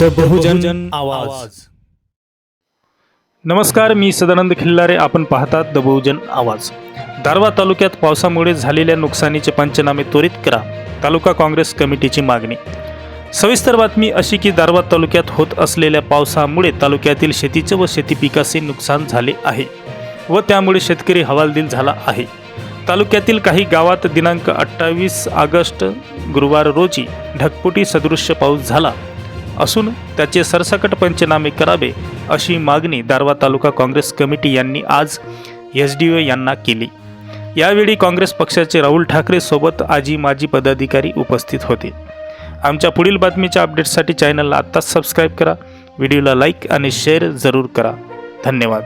The बहुजन आवाज. नमस्कार मी सदानंद खिल्लारे. आपण पाहतात द बहुजन आवाज. दारवा तालुक्यात पावसामुळे झालेल्या नुकसानीचे पंचनामे त्वरित करा तालुका काँग्रेस कमिटीची मागणी. सविस्तर बातमी अशी की दारवा तालुक्यात होत असलेल्या पावसामुळे तालुक्यातील शेतीचे व शेती पिकाचे नुकसान झाले आहे व त्यामुळे शेतकरी हवालदिल झाला आहे. तालुक्यातील काही गावात दिनांक अठ्ठावीस ऑगस्ट गुरुवार रोजी ढगपुटी सदृश्य पाऊस झाला. असून त्याचे सरसकट पंचनामे करावे अशी मागणी दारवा तालुका काँग्रेस कमिटी यांनी आज एस डी ओ यांना केली. यावेळी काँग्रेस पक्षाचे राहुल ठाकरे सोबत आजी माजी पदाधिकारी उपस्थित होते. आमच्या पुढील बातमीच्या अपडेटसाठी चॅनलला आत्ताच सबस्क्राईब करा व्हिडिओला लाईक आणि शेअर जरूर करा. धन्यवाद.